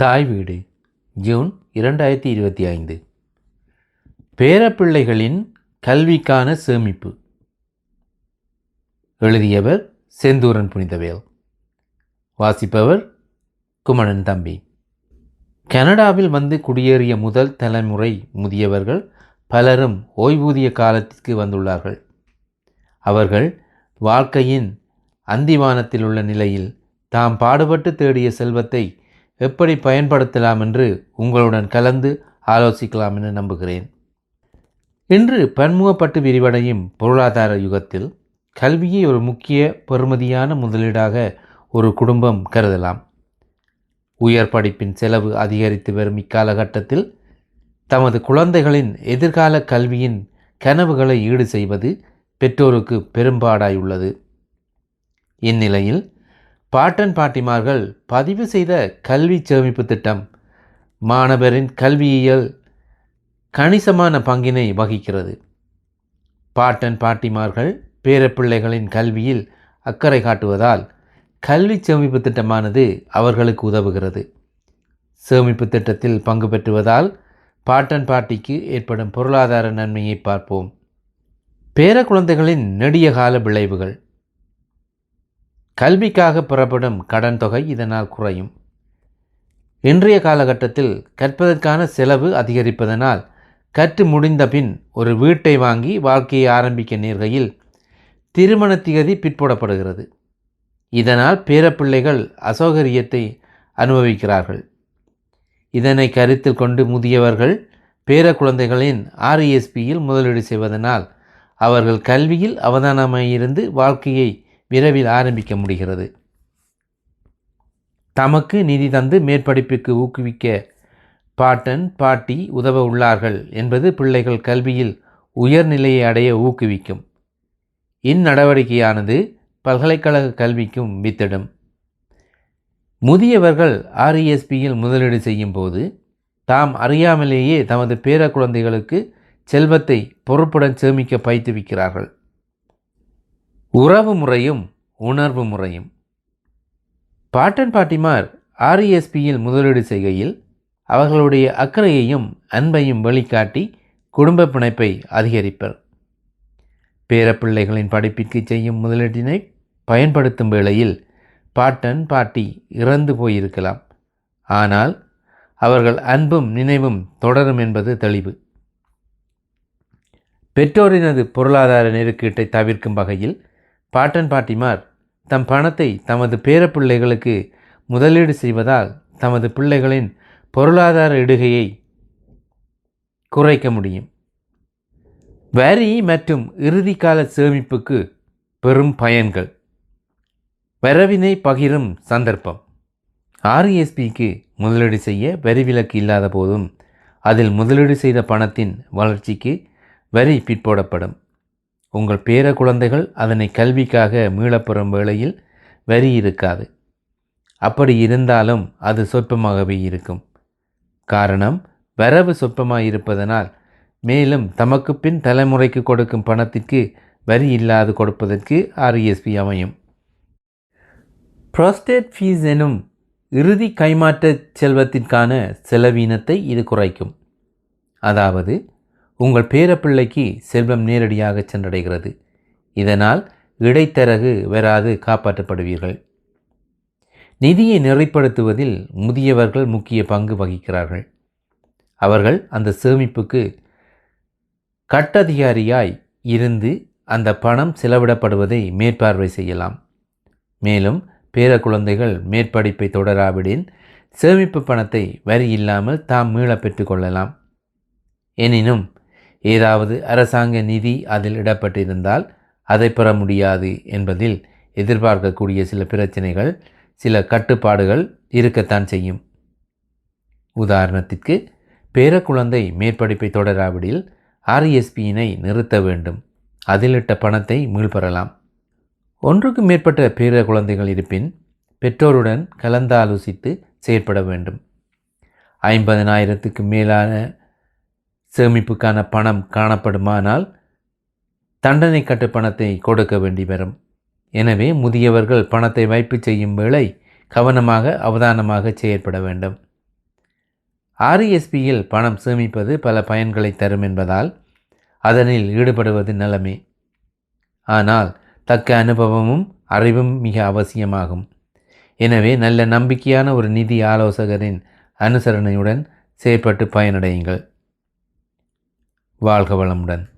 தாய் வீடு ஜூன் இரண்டாயிரத்தி இருபத்தி ஐந்து. பேரப்பிள்ளைகளின் கல்விக்கான சேமிப்பு. எழுதியவர் செந்தூரன் புனிதவேல். வாசிப்பவர் குமணன் தம்பி. கனடாவில் வந்து குடியேறிய முதல் தலைமுறை முதியவர்கள் பலரும் ஓய்வூதிய காலத்திற்கு வந்துள்ளார்கள். அவர்கள் வாழ்க்கையின் அந்திவானத்தில் உள்ள நிலையில் தாம் பாடுபட்டு தேடிய செல்வத்தை எப்படி பயன்படுத்தலாம் என்று உங்களுடன் கலந்து ஆலோசிக்கலாம் என நம்புகிறேன். இன்று பன்முகப்பட்டு விரிவடையும் பொருளாதார யுகத்தில் கல்வியை ஒரு முக்கிய பெறுமதியான முதலீடாக ஒரு குடும்பம் கருதலாம். உயர் படிப்பின் செலவு அதிகரித்து வரும் இக்காலகட்டத்தில் தமது குழந்தைகளின் எதிர்கால கல்வியின் கனவுகளை ஈடு செய்வது பெற்றோருக்கு பெரும்பாடாயுள்ளது. இந்நிலையில் பாட்டன் பாட்டிமார்கள் பதிவு செய்த கல்வி சேமிப்பு திட்டம் மாணவரின் கல்வியியல் கணிசமான பங்கினை வகிக்கிறது. பாட்டன் பாட்டிமார்கள் பேரப்பிள்ளைகளின் கல்வியில் அக்கறை காட்டுவதால் கல்வி சேமிப்பு திட்டமானது அவர்களுக்கு உதவுகிறது. சேமிப்பு திட்டத்தில் பங்கு பெற்றுவதால் பாட்டன் பாட்டிக்கு ஏற்படும் பொருளாதார நன்மையை பார்ப்போம். பேர குழந்தைகளின் நெடிய கால விளைவுகள். கல்விக்காக பெறப்படும் கடன் தொகை இதனால் குறையும். இன்றைய காலகட்டத்தில் கற்பதற்கான செலவு அதிகரிப்பதனால் கற்று முடிந்த பின் ஒரு வீட்டை வாங்கி வாழ்க்கையை ஆரம்பிக்க நேர்கையில் திருமண திகதி பிற்போடப்படுகிறது. இதனால் பேரப்பிள்ளைகள் அசௌகரியத்தை அனுபவிக்கிறார்கள். இதனை கருத்தில் கொண்டு முதியவர்கள் பேர குழந்தைகளின் ஆர்இஎஸ்பியில் முதலீடு செய்வதனால் அவர்கள் கல்வியில் அவதானமாயிருந்து வாழ்க்கையை விரைவில் ஆரம்பிக்க முடிகிறது. தமக்கு நிதி தந்து மேற்படிப்புக்கு ஊக்குவிக்க பாட்டன் பாட்டி உதவ உள்ளார்கள் என்பது பிள்ளைகள் கல்வியில் உயர்நிலையை அடைய ஊக்குவிக்கும். இந்நடவடிக்கையானது பல்கலைக்கழக கல்விக்கும் வித்திடும். முதியவர்கள் ஆர்இஎஸ்பியில் முதலீடு செய்யும் போது தாம் அறியாமலேயே தமது பேர குழந்தைகளுக்கு செல்வத்தை பொறுப்புடன் சேமிக்க பயிற்றுவிக்கிறார்கள். உறவு முறையும் உணர்வு முறையும். பாட்டன் பாட்டிமார் ஆர்இஎஸ்பியில் முதலீடு செய்கையில் அவர்களுடைய அக்கறையையும் அன்பையும் வெளிக்காட்டி குடும்ப பிணைப்பை அதிகரிப்பர். பேரப்பிள்ளைகளின் படிப்பிற்கு செய்யும் முதலீட்டினை பயன்படுத்தும் வேளையில் பாட்டன் பாட்டி இறந்து போயிருக்கலாம். ஆனால் அவர்கள் அன்பும் நினைவும் தொடரும் என்பது தெளிவு. பெற்றோரினது பொருளாதார நெருக்கீட்டை தவிர்க்கும் வகையில் பாட்டன் பாட்டிமார் தம் பணத்தை தமது பேரப்பிள்ளைகளுக்கு முதலீடு செய்வதால் தமது பிள்ளைகளின் பொருளாதார இடுகையை குறைக்க முடியும். வரி மற்றும் இறுதிக்கால சேமிப்புக்கு பெரும் பயன்கள். வரவினை பகிரும் சந்தர்ப்பம். ஆர்இஎஸ்பிக்கு முதலீடு செய்ய வரி விலக்கு இல்லாத போதும் அதில் முதலீடு செய்த பணத்தின் வளர்ச்சிக்கு வரி பிற்போடப்படும். உங்கள் பேர குழந்தைகள் அதனை கல்விக்காக மீளப்பெறும் வேளையில் வரி இருக்காது. அப்படி இருந்தாலும் அது சொற்பமாகவே இருக்கும். காரணம் வரவு சொற்பமாக இருப்பதனால் மேலும் தமக்கு பின் தலைமுறைக்கு கொடுக்கும் பணத்திற்கு வரி இல்லாது கொடுப்பதற்கு ஆர்இஎஸ்பி அமையும். ப்ரோஸ்டேட் ஃபீஸ் எனும் இறுதி கைமாற்ற செல்வத்திற்கான செலவீனத்தை இது குறைக்கும். அதாவது உங்கள் பேரப்பிள்ளைக்கு செல்வம் நேரடியாக சென்றடைகிறது. இதனால் இடைத்தரகு வராது காப்பாற்றப்படுவீர்கள். நிதியை நிறைப்படுத்துவதில் முதியவர்கள் முக்கிய பங்கு வகிக்கிறார்கள். அவர்கள் அந்த சேமிப்புக்கு கட்டதிகாரியாய் இருந்து அந்த பணம் செலவிடப்படுவதை மேற்பார்வை செய்யலாம். மேலும் பேர குழந்தைகள் மேற்படிப்பை தொடராவிடின் சேமிப்பு பணத்தை வரி இல்லாமல் தாம் மீள பெற்றுக்கொள்ளலாம் எனினும் ஏதாவது அரசாங்க நிதி அதில் இடப்பட்டிருந்தால் அதை பெற முடியாது என்பதில் எதிர்பார்க்கக்கூடிய சில பிரச்சனைகள் சில கட்டுப்பாடுகள் இருக்கத்தான் செய்யும். உதாரணத்திற்கு பேரக்குழந்தை மேற்படிப்பை தொடராவிடில் ஆர்எஸ்பியினை நிறுத்த வேண்டும். அதிலிட்ட பணத்தை மீள்பெறலாம். ஒன்றுக்கு மேற்பட்ட பேர குழந்தைகள் இருப்பின் பெற்றோருடன் கலந்தாலோசித்து செயற்பட வேண்டும். ஐம்பதனாயிரத்துக்கு மேலான சேமிப்புக்கான பணம் காணப்படுமானால் தண்டனை கட்டு பணத்தை கொடுக்க வேண்டி வரும். எனவே முதியவர்கள் பணத்தை வைப்பு செய்யும் வேளை கவனமாக அவதானமாக செயற்பட வேண்டும். ஆர்இஎஸ்பியில் பணம் சேமிப்பது பல பயன்களை தரும் என்பதால் அதனில் ஈடுபடுவது நலமே. ஆனால் தக்க அனுபவமும் அறிவும் மிக அவசியமாகும். எனவே நல்ல நம்பிக்கையான ஒரு நிதி ஆலோசகரின் அனுசரணையுடன் செயற்பட்டு பயனடையுங்கள். வாழ்க வளமுடன்.